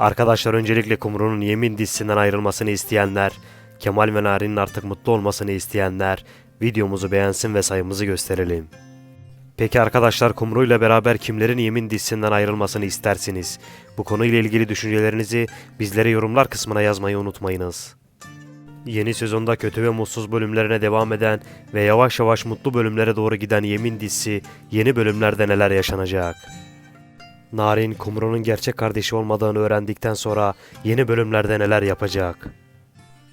Arkadaşlar öncelikle Kumru'nun Yemin dizisinden ayrılmasını isteyenler, Kemal ve Nari'nin artık mutlu olmasını isteyenler videomuzu beğensin ve sayımızı gösterelim. Peki arkadaşlar Kumru ile beraber kimlerin Yemin dizisinden ayrılmasını istersiniz? Bu konuyla ilgili düşüncelerinizi bizlere yorumlar kısmına yazmayı unutmayınız. Yeni sezonda kötü ve mutsuz bölümlerine devam eden ve yavaş yavaş mutlu bölümlere doğru giden Yemin dizisi yeni bölümlerde neler yaşanacak? Narin, Kumru'nun gerçek kardeşi olmadığını öğrendikten sonra yeni bölümlerde neler yapacak?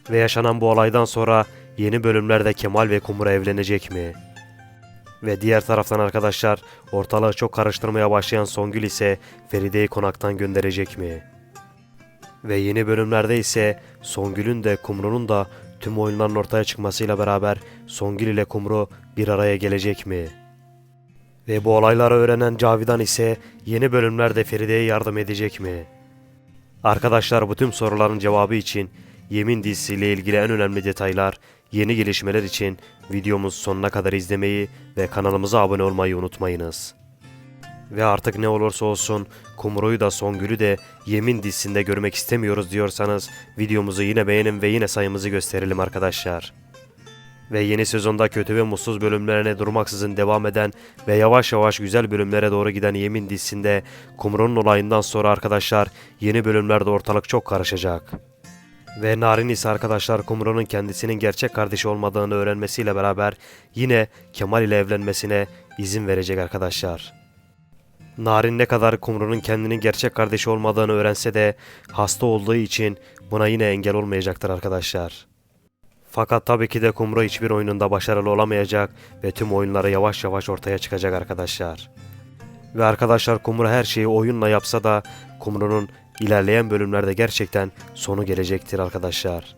Ve yaşanan bu olaydan sonra yeni bölümlerde Kemal ve Kumru evlenecek mi? Ve diğer taraftan arkadaşlar ortalığı çok karıştırmaya başlayan Songül ise Feride'yi konaktan gönderecek mi? Ve yeni bölümlerde ise Songül'ün de Kumru'nun da tüm oyunların ortaya çıkmasıyla beraber Songül ile Kumru bir araya gelecek mi? Ve bu olayları öğrenen Cavidan ise yeni bölümlerde Feride'ye yardım edecek mi? Arkadaşlar bu tüm soruların cevabı için Yemin dizisiyle ilgili en önemli detaylar, yeni gelişmeler için videomuz sonuna kadar izlemeyi ve kanalımıza abone olmayı unutmayınız. Ve artık ne olursa olsun Kumru'yu da Songül'ü de Yemin dizisinde görmek istemiyoruz diyorsanız videomuzu yine beğenin ve yine sayımızı gösterelim arkadaşlar. Ve yeni sezonda kötü ve mutsuz bölümlerine durmaksızın devam eden ve yavaş yavaş güzel bölümlere doğru giden Yemin dizisinde Kumru'nun olayından sonra arkadaşlar yeni bölümlerde ortalık çok karışacak. Ve Narin ise arkadaşlar Kumru'nun kendisinin gerçek kardeşi olmadığını öğrenmesiyle beraber yine Kemal ile evlenmesine izin verecek arkadaşlar. Narin ne kadar Kumru'nun kendinin gerçek kardeşi olmadığını öğrense de hasta olduğu için buna yine engel olmayacaktır arkadaşlar. Fakat tabii ki de Kumru hiçbir oyununda başarılı olamayacak ve tüm oyunları yavaş yavaş ortaya çıkacak arkadaşlar. Ve arkadaşlar Kumru her şeyi oyunla yapsa da Kumru'nun ilerleyen bölümlerde gerçekten sonu gelecektir arkadaşlar.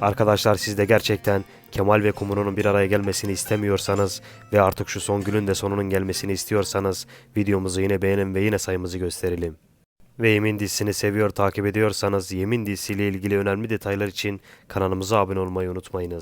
Arkadaşlar siz de gerçekten Kemal ve Kumru'nun bir araya gelmesini istemiyorsanız ve artık şu son günün de sonunun gelmesini istiyorsanız videomuzu yine beğenin ve yine sayımızı gösterelim. Ve Yemin dizisini seviyor takip ediyorsanız Yemin dizisiyle ilgili önemli detaylar için kanalımıza abone olmayı unutmayınız.